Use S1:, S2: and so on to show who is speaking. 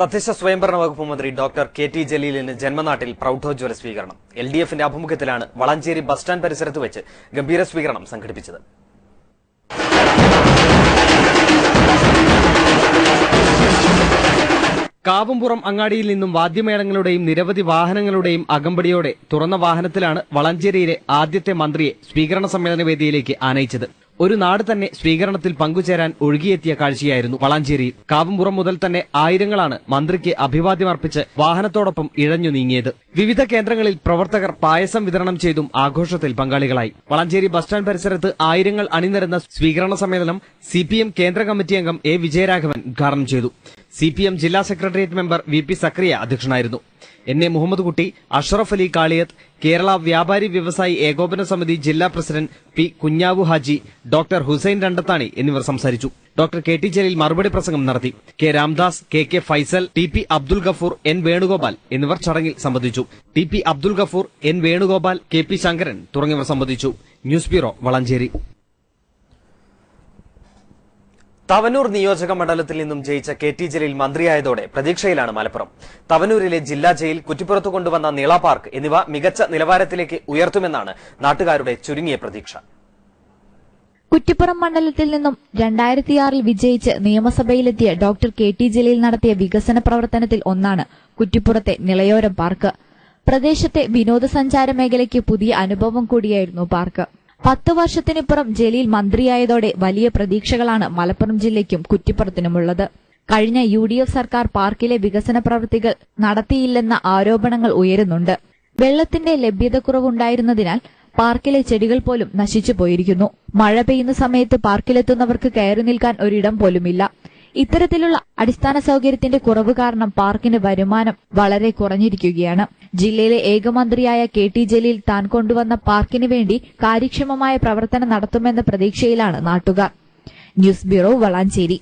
S1: തദ്ദേശ സ്വയംഭരണ വകുപ്പ് മന്ത്രി ഡോക്ടർ കെ ടി ജലീലിന് ജന്മനാട്ടിൽ പ്രൌഢോജ്വല സ്വീകരണം. എൽ ഡി എഫിന്റെ ആഭിമുഖ്യത്തിലാണ് വളാഞ്ചേരി ബസ് സ്റ്റാൻഡ് പരിസരത്ത് വെച്ച് ഗംഭീര സ്വീകരണം സംഘടിപ്പിച്ചത്. കാവുംപുറം അങ്ങാടിയിൽ നിന്നും വാദ്യമേളങ്ങളുടെയും നിരവധി വാഹനങ്ങളുടെയും അകമ്പടിയോടെ തുറന്ന വാഹനത്തിലാണ് വളഞ്ചേരിയിലെ ആദ്യത്തെ മന്ത്രിയെ സ്വീകരണ സമ്മേളന വേദിയിലേക്ക് ആനയിച്ചത്. ഒരു നാട് തന്നെ സ്വീകരണത്തിൽ പങ്കുചേരാൻ ഒഴുകിയെത്തിയ കാഴ്ചയായിരുന്നു വളാഞ്ചേരി. കാവുംപുറം മുതൽ തന്നെ ആയിരങ്ങളാണ് മന്ത്രിക്ക് അഭിവാദ്യമർപ്പിച്ച് വാഹനത്തോടൊപ്പം ഇഴഞ്ഞു നീങ്ങിയത്. വിവിധ കേന്ദ്രങ്ങളിൽ പ്രവർത്തകർ പായസം വിതരണം ചെയ്തും ആഘോഷത്തിൽ പങ്കാളികളായി. വളാഞ്ചേരി ബസ് സ്റ്റാൻഡ് പരിസരത്ത് ആയിരങ്ങൾ അണിനിരന്ന സ്വീകരണ സമ്മേളനം സി കേന്ദ്ര കമ്മിറ്റി അംഗം എ വിജയരാഘവൻ ഉദ്ഘാടനം ചെയ്തു. സി പി എം ജില്ലാ secretariat member V P Sakariya അധ്യക്ഷനായിരുന്നു. എൻ എ മുഹമ്മദ് കുട്ടി അഷ്റഫ് അലി കാളിയത്ത് കേരള വ്യാപാരി വ്യവസായി ഏകോപന സമിതി ജില്ലാ president P Kunhavu Haji doctor Hussain Randathani എന്നിവർ സംസാരിച്ചു. ഡോക്ടർ കെ ടി ജലീൽ മറുപടി പ്രസംഗം നടത്തി. K Ramdas K K Faisal T P Abdul Gafoor N Venugopal എന്നിവർ ചടങ്ങിൽ സംബന്ധിച്ചു. T P Abdul Gafoor N Venugopal K P Sankaran തുടങ്ങിയവർ സംബന്ധിച്ചു. News bureau Valanchery. തവനൂർ നിയോജക മണ്ഡലത്തിൽ നിന്നും ജയിച്ച കെ ടി ജലീൽ മന്ത്രിയായതോടെ പ്രതീക്ഷയിലാണ് മലപ്പുറം. തവനൂരിലെ ജില്ലാ ജയിൽ കുറ്റിപ്പുറത്ത് കൊണ്ടുവന്ന നീള പാർക്ക് എന്നിവ മികച്ച നിലവാരത്തിലേക്ക് ഉയർത്തുമെന്നാണ് നാട്ടുകാരുടെ ചുരുങ്ങിയ പ്രതീക്ഷ.
S2: കുറ്റിപ്പുറം മണ്ഡലത്തിൽ നിന്നും രണ്ടായിരത്തിയാറിൽ വിജയിച്ച് നിയമസഭയിലെത്തിയ ഡോക്ടർ കെ ടി ജലീൽ നടത്തിയ വികസന പ്രവർത്തനത്തിൽ ഒന്നാണ് കുറ്റിപ്പുറത്തെ നിളയോരം പാർക്ക്. പ്രദേശത്തെ വിനോദസഞ്ചാര മേഖലയ്ക്ക് പുതിയ അനുഭവം കൂടിയായിരുന്നു പാർക്ക്. പത്ത് വർഷത്തിനിപ്പുറം ജലീൽ മന്ത്രിയായതോടെ വലിയ പ്രതീക്ഷകളാണ് മലപ്പുറം ജില്ലയ്ക്കും കുറ്റിപ്പുറത്തിനുമുള്ളത്. കഴിഞ്ഞ യു ഡി എഫ് സർക്കാർ പാർക്കിലെ വികസന പ്രവൃത്തികൾ നടത്തിയില്ലെന്ന ആരോപണങ്ങൾ ഉയരുന്നുണ്ട്. വെള്ളത്തിന്റെ ലഭ്യതക്കുറവുണ്ടായിരുന്നതിനാൽ പാർക്കിലെ ചെടികൾ പോലും നശിച്ചു പോയിരിക്കുന്നു. മഴ പെയ്യുന്ന സമയത്ത് പാർക്കിലെത്തുന്നവർക്ക് കയറി നിൽക്കാൻ ഒരിടം പോലുമില്ല. ഇത്തരത്തിലുള്ള അടിസ്ഥാന സൗകര്യത്തിന്റെ കുറവ് കാരണം പാർക്കിന് വരുമാനം വളരെ കുറഞ്ഞിരിക്കുകയാണ്. ജില്ലയിലെ ഏകമന്ത്രിയായ കെ ടി ജലീൽ താൻ കൊണ്ടുവന്ന പാർക്കിന് വേണ്ടി കാര്യക്ഷമമായ പ്രവർത്തനം നടത്തുമെന്ന പ്രതീക്ഷയിലാണ് നാട്ടുകാർ. News bureau Valanchery.